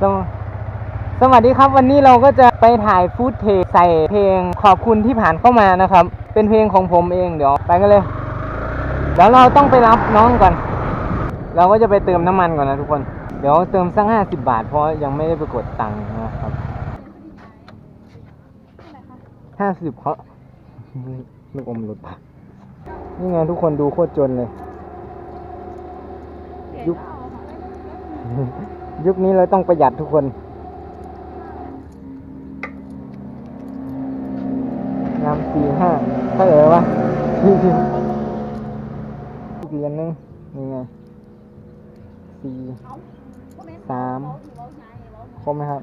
สวสวัสดีครับ วันนี้เราก็จะไปถ่ายฟู้ดเทคใส่เพลงขอบคุณที่ผ่านเข้ามานะครับ เป็นเพลงของผมเองเดี๋ยวไปกันเลยเดี๋ยวเราต้องไปรับน้องก่อน เราก็จะไปเติมน้ำมันก่อนนะทุกคน เดี๋ยวเติมสักห้าสิบบาท เพราะยังไม่ได้ไปกดตังค์นะครับห้าสิบเขาลูกอมหลุดปากนี่ไงทุกคนดูโคตรจนเลย ยุค ยุคนี้เราต้องประหยัดทุกคนน้ำสี่ห้าเท่าไหร่วะสี่สิบอีกเหรียญนึงนี่ไงสี่สามครบไหมครับ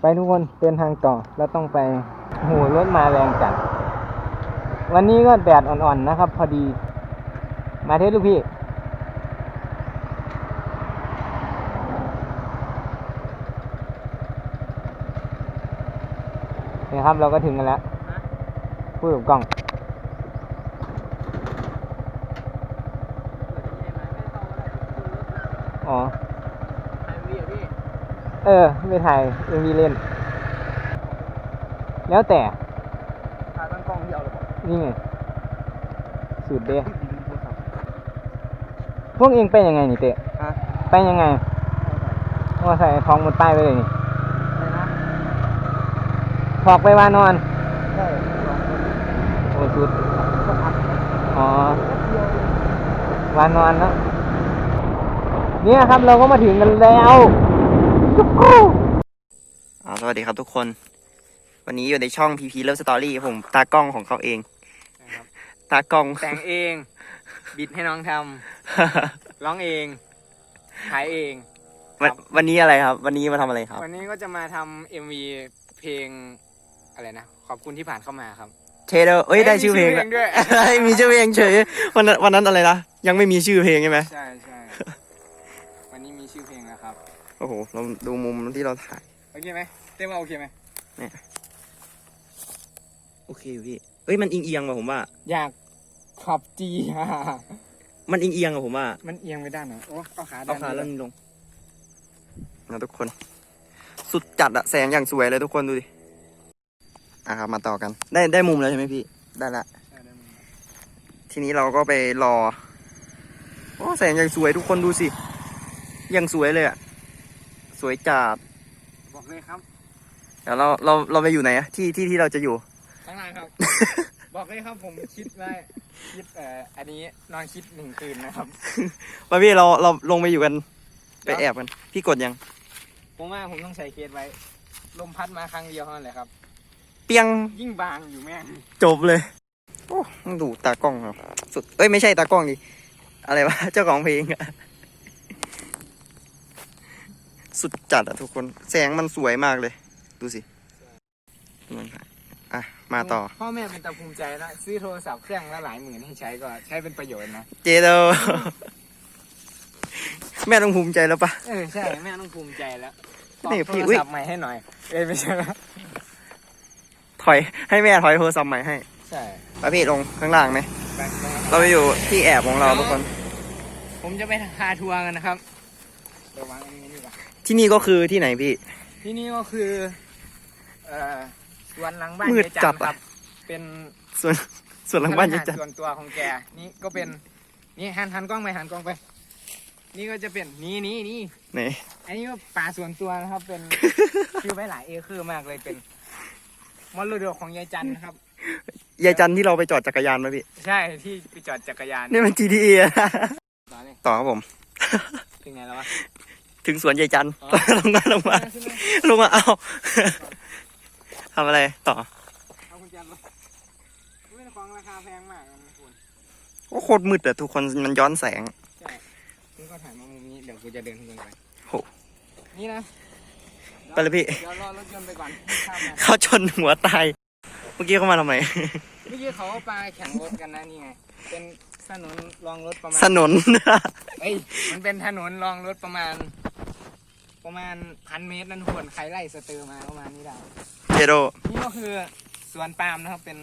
ไปทุกคนเดินทางต่อแล้วต้องไปโหรถมาแรงจัดวันนี้ก็แดดอ่อนๆนะครับ พอดี มาเทสลูกพี่นี่ครับเราก็ถึงกันแล้วพูดกับกล้องอ๋อเออไม่ถ่ายเอ็มวีเล่น แล้วแต่ถ่ายตั้งกล้องเดียวเลยบอกนี่ไงสูตรเดะ พวกเองไปยังไงนี่เตะฮะไปยังไงว่าใส่ท้องหมดป้ายไปเลยนี่อะไรนะถอกไปวานอนใช่ลองดูโอ้สุดก็อัดอ๋อเดียวเองวานอนแล้วเนี่ยครับเราก็มาถึงกันแล้วจุ๊กกู้อ่าสวัสดีครับทุกคน วันนี้อยู่ในช่อง PP Love Story ผมตากล้องของเขาเอง ตากล้อง แต่งเอง บิดให้น้องทำร้องเองขายเอง วันวันนี้อะไรครับ วันนี้มาทำอะไรครับ วันนี้ก็จะมาทำเอ็มวีเพลงอะไรนะ ขอบคุณที่ผ่านเข้ามาครับเชเดอร์เอ้ยได้ชื่อเพลงมีด้วยแล้วมีชื่อเพลงเฉยวันนั้นวันนั้นอะไรนะยังไม่มีชื่อเพลงใช่ไหมใช่ใช่วันนี้มีชื่อเพลงแล้วครับ โอ้โหเราดูมุมที่เราถ่าย โอเคไหมเต้ว่าโอเคไหมโอเคอยู่พี่เอ้ยมันอิงเอียงๆว่ะผมว่า อยาก ขับจีมันอิงเอียงๆว่ะผมว่า มันเอียงไปด้านไหนโอ้เอาขาเอาขาด้เริ่นมนี้ลงนะทุกคน สุดจัดอะแสงอย่างสวยเลยทุกคนดูดิอะครับมาต่อกัน ได้ได้มุมแล้วใช่ไหมพี่ ได้ละได้ได้ทีนี้เราก็ไปรอโอ้แสงอย่างสวยทุกคนดูสิยังสวยเลยอะสวยจัดบอกเลยครับเดี๋ยวเราเราเราไปอยู่ไหนอะที่ที่ที่เราจะอยู่ ข้างล่างครับ บอกเลยครับผมคิดว่าคิดเอ่ออันนี้นอนคิดหนึ่งคืนนะครับไปพี่เราเราลงไปอยู่กัน ไปแอบกัน พี่กดยัง ผมว่าผมต้องใส่เคสไว้ ลมพัดมาครั้งเดียวเท่านั้นแหละครับ เปียงยิ่งบางอยู่แม่งจบเลย โอ้ต้องดูตากล้องครับสุดเอ้ยไม่ใช่ตากล้องดิอะไรวะเจ้าของเพลงอะสุดจัดอะทุกคน แสงมันสวยมากเลย ดูสิมัน อะ มาต่อ พ่อแม่เป็นตาภูมิใจนะซื้อโทรศัพท์เครื่องละหลายหมื่นให้ใช้ก็ใช้เป็นประโยชน์นะ เจโด แม่ต้องภูมิใจแล้วปะ เออใช่แม่ต้องภูมิใจแล้วนี่ต่อพี่โทอุ๊รยศัพท์ใหม่ให้หน่อยเอ้ยไม่ใช่ละถอยให้แม่ถอยโทรศัพท์ใหม่ให้ใช่ไปพี่ลงข้างล่างไหมไปไปเราไปอยู่ที่แอบของเราทุกคน ผมจะไปพาทัวร์กันนะครับเดี๋ยววางอันนี้ดีกว่าที่นี่ก็คือที่ไหนพี่ ที่นี่ก็คือเอ่อ สวนหลังบ้านมืดยายจัจันดทร์คอะ รับ เป็นส่วนส่วนหลังบ้านจะจัดส่วนตัวของแก นี่ก็เป็น นี่หันหันกล้องไปหันกล้องไป นี่ก็จะเป็นนี่นี่นี่ ไหนอันนี้ก็ป่าส่วนตัวนะครับ เป็นชื่อไว้หลายเอเคอร์มากเลยเป็นมรดกของยายจันทร์นะครับ ยายจันที่เราไปจอดจักรยานมาพี่ใช่ที่ไปจอดจักรยานนี่มัน GTA อะต่อเลยต่อครับผม ถึงไหนแล้ววะถึงสวนยายจันอ๋อลงมาลงมาขึ้นมาลงมาเอา ทำอะไรต่อเอากุญแจรถเป็นของราคาแพงมากนะคุณโอ้โคตรมืดอะทุกคนมันย้อนแสง ใช่คุณก็ถ่ายมามุมนี้เดี๋ยวกูจะเดินขึ้นไปโห นี่นะไปเลยพี่ เดี๋ยวรอรถยนต์ไปก่อนข้ามมาเขาชนหัวตาย เมื่อกี้เขามาทำไม เมื่อกี้เขาปาแข่งรถกันนะนี่ไง เป็นถนนรองรถประมาณสนน เอ้ยมันเป็นถนนรองรถประมาณ ประมาณพันเมตรนั่นทุกคนใครไล่สเตอร์มาประมาณนี้ได้เจโดนี่ก็คือสวนปาล์มนะครับ เป็น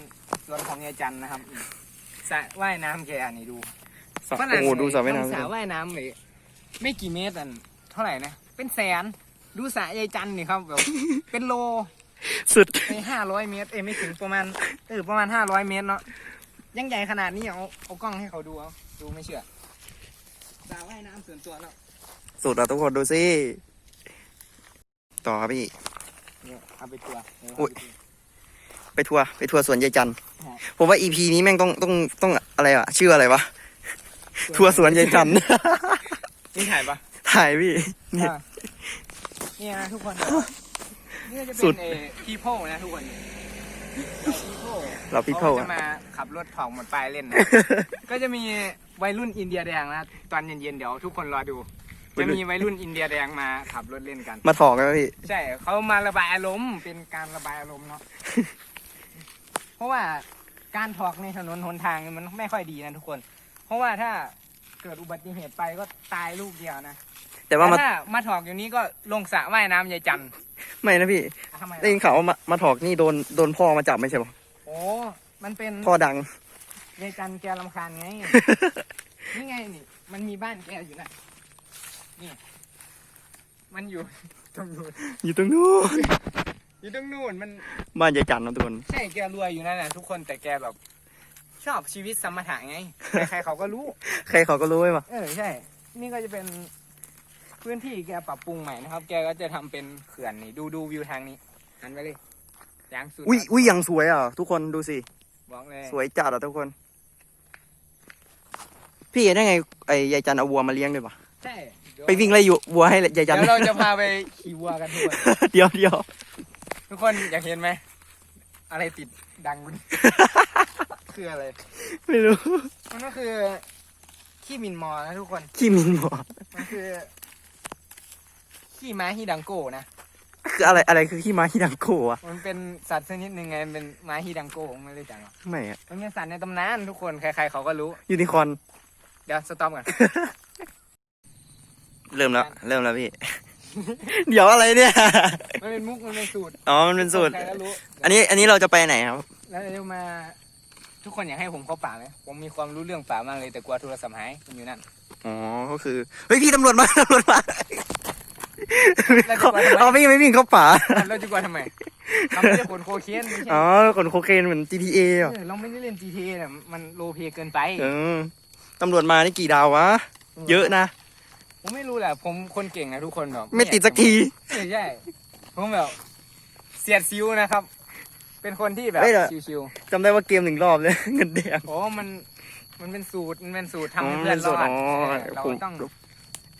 สวนของยายจันนะครับสระว่ายน้ำแกนี่ดูสระฝรั่งโอ้โหดูสระว่ายน้ำทำสระว่ายน้ำเลยไม่กี่เมตรอันเท่าไหร่นะ เป็นแสนดูสระยายจันนี่ครับแบบเป็นโลสุดไปห้าร้อยเมตร เอ้ยไม่ถึงประมาณเออประมาณห้าร้อยเมตรเนาะยังใหญ่ขนาดนี้เอาเอากล้องให้เขาดูเอาดูไม่เชื่อสระว่ายน้ำส่วนตัวเนาะสุดอะทุกคนดูสิ ต่อครับพี่ เนี่ยเอาไปตัวเอุ๊ยไปทัวร์ไปทัวร์สวนยายจันทร์ฮะผมว่าอีพีนี้แม่งต้องต้องต้องอะไรอะชื่ออะไรวะ ทัวร์สวนยายจันทร์ นี่ถ่ายปะถ่ายพี่ เนี่ย อะนี่นะทุกคนนี่ก็จะสุเป็ด นเอพีโพนะทุกคนพีโพเรา people จะมาขับรถถองหมดปลายเล่นนะ ก็จะมีวัยรุ่นอินเดียแดงนะตอนเย็นๆเดี๋ยวทุกคนรอดูวั จะยรุ่นมีวัยรุ่นอินเดียแดงมาขับรถเล่นกัน มาถอกกันไหมพี่ ใช่เขามาระบายอารมณ์เป็นการระบายอารมณ์เนาะเพราะว่าการถอกในถนนหนทางมันไม่ค่อยดีนะทุกคน เพราะว่าถ้าเกิดอุบัติเหตุไปก็ตายลูกเดียวนะแต่ว่ามาถ้ามาถอกอย่างนี้ก็ลงสระว่ายน้ำยายจันทร์ไม่นะพี่อะทำไมได้ยินข่าวว่ามามาถอกนี่โดนโดนพ่อมาจับไม่ใช่ปะโอ้มันเป็นพ่อดังยายจันทร์แกลำคาญไงนี่ไงนี่มันมีบ้านแกอยู่นะ นี่ มันอยู่ ตรงนู้นอยู่ตรงนู้นอยู่ตรงนู้นมันบ้านยายจันทร์นะทุกคนใช่แกรวยอยู่นั่นแหละทุกคนแต่แกแบบ ชอบชีวิตสมถะไงใครๆเขาก็รู้ ใครเขาก็รู้ไว้ปะเออใช่ นี่ก็จะเป็นพื้นที่แกปรับปรุงใหม่นะครับ แกก็จะทำเป็นเขื่อนนี่ดูดูวิวทางนี้หันไปเลยยางสุดอุ้ยอุ้ยยังสวยอะทุกคนดูสิ บอกเลยสวยจัดอะทุกคน พี่เห็นได้ไงไอ้ยายจันทร์เอาวัวมาเลี้ยงด้วยปะใช่เดี๋ย ไปวิ่งไล่อยู่วัวให้ยายจันทเดี๋ร์ยวเราจะพาไปขี่วัวกันทุกคนเดี๋ยวเดี๋ยวทุกคนอยากเห็นไหมอะไรติดดังมันคืออะไร ไม่รู้ มันก็คือขี้มินมอนะทุกคน ขี้มินหมอ มันคือขี้ม้าฮิดังโก้นะ คืออะไรอะไรคือขี้ม้าขี้ดังโกะมันเป็นสัตว์ชนิดหนึ่งไงมันเป็นม้าฮิดังโก้ไม่รู้จักหรอ ไม่อะมันเป็นสัตว์ในตำนานทุกคน ใครๆเขาก็รู้ ยูนิคอร์นเดี๋ยวสต็อปก่อน เริ่มแล้ว เริ่มแล้วพี่ เดี๋ยวอะไรเนี่ย มันเป็นมุกมันเป็นสูตรอ๋อ มันเป็นสูตร ใครก็รู้อันนี้ อันนี้เราจะไปไหนครับ แล้วเดี๋ยวมา ทุกคนอยากให้ผมเข้าป่าไหมผมมีความรู้เรื่องป่ามากเลยแต่กลัวโทรศัพท์หายมันอยู่นั่น อ๋อ ก็คือ เฮ้ยพี่ตำรวจมาตำรวจมาแล้วจะกลัวทำไม เอาพี่ไม่วิ่งเข้าป่า เราจะกลัวทำไมเราไม่ได้ขนโคเคนไม่ใช่อ๋อขนโคเคนเหมือน GTA อะเออเราไม่ได้เล่น GTA เนี่ยมันโลเพเกินไป เออตำรวจมานี่กี่ดาววะ เยอะนะ ผมไม่รู้แหละ ผมคนเก่งนะทุกคนแบบไม่ติดสักทีใช่ใช่ผมแบบเสียดซิวนะครับ เป็นคนที่แบบเฮ้ยเดี๋ยวชิวจำได้ว่าเกมหนึ่งรอบเลย เงินแดง ๆโอ้มันมันเป็นสูตรมันเป็นสูตรทำให้เพื่อนรอดอ๋อเออเราผมต้อง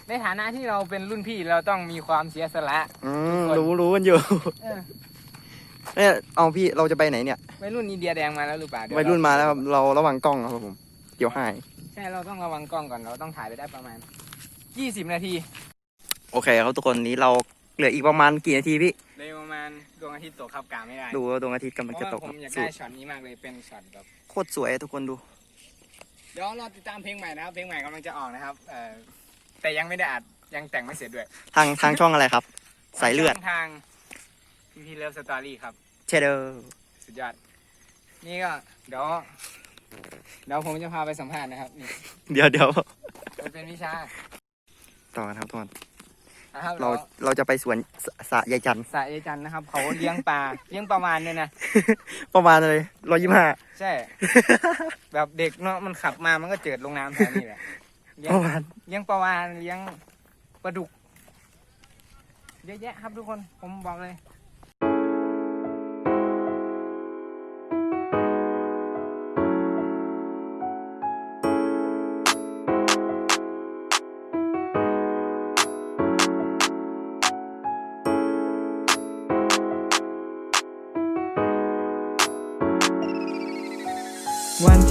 ในฐานะที่เราเป็นรุ่นพี่เราต้องมีความเสียสละ อืมรู้รู้กันอยู่ เออเนี่ยเอาพี่เราจะไปไหนเนี่ยวัยรุ่นอินเดียแดงมาแล้วหรือเปล่าเดี๋ยวัยรุ่นมาแล้วครับเราระวังกล้องครับผมเดี๋ยวหาย ใช่เราต้องระวังกล้องก่อนเราต้องถ่ายไปได้ประมาณ ยี่สิบนาทีโอเคครับทุกคนนี้เราเหลืออีกประมาณกี่นาทีพี่ เลยประมาณดวงอาทิตย์ตกขับกลางไม่ได้ดูว่าดวงอาทิตย์กำเพลังราะจะว่าตกผครัมบอยากสุได้ดช็อตนี้มากเลยเป็นช็อตแบบโคตรสวยทุกคนดู เดี๋ยวรอติดตามเพลงใหม่นะครับเพลงใหม่กำลังจะออกนะครับเอ่อแต่ยังไม่ได้อัดยังแต่งไม่เสร็จด้วยทางทางช่องอะไรครับ สายเลือดทางพีพีเลิฟสตอรี่ครับ เชเดอร์สุดยอด นี่ก็เดี๋ยวเดี๋ยวผมจะพาไปสัมภาษณ์นะครับนี่เดี๋ยวเดี๋ยวมันเป็นวิชา ต่อกันครับทุกคนนะครับเราเราเราจะไปสวนสสระยายจันทร์ สายจันทร์นะครับ เขาเลี้ยงปลา เลี้ยงปลาวานเนี่ยนะ ประมาณเลยร้อยยี่ห้า ใช่ แบบเด็กเนาะมันขับมามันก็เจิดลงน้ำแถวนี้แหละเลี้ยปงระมาณเลี้ยงปลาวานเลี้ยงปลาดุก เยอะแยะครับทุกคน ผมบอกเลย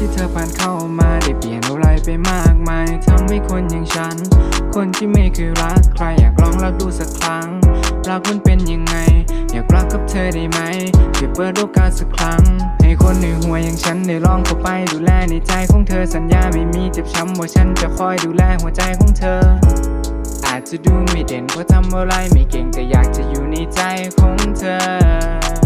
ที่เธอผ่านเข้ามาได้เปลี่ยนอะไรไปมากมายทำให้คนอย่างฉัน คนที่ไม่เคยรักใครอยากลองรักดูสักครั้ง รักมันเป็นยังไง อยากรักกับเธอได้ไหมช่วยเปิดโอกาสสักครั้ง ให้คนในหัวอย่างฉันได้ลองเข้าไปดูแลในใจของเธอสัญญาไม่มีเจ็บช้ำว่าฉันจะคอยดูแลหัวใจของเธอ อาจจะดูไม่เด่นเพราะทำอะไรไม่เก่งแต่อยากจะอยู่ในใจของเธอ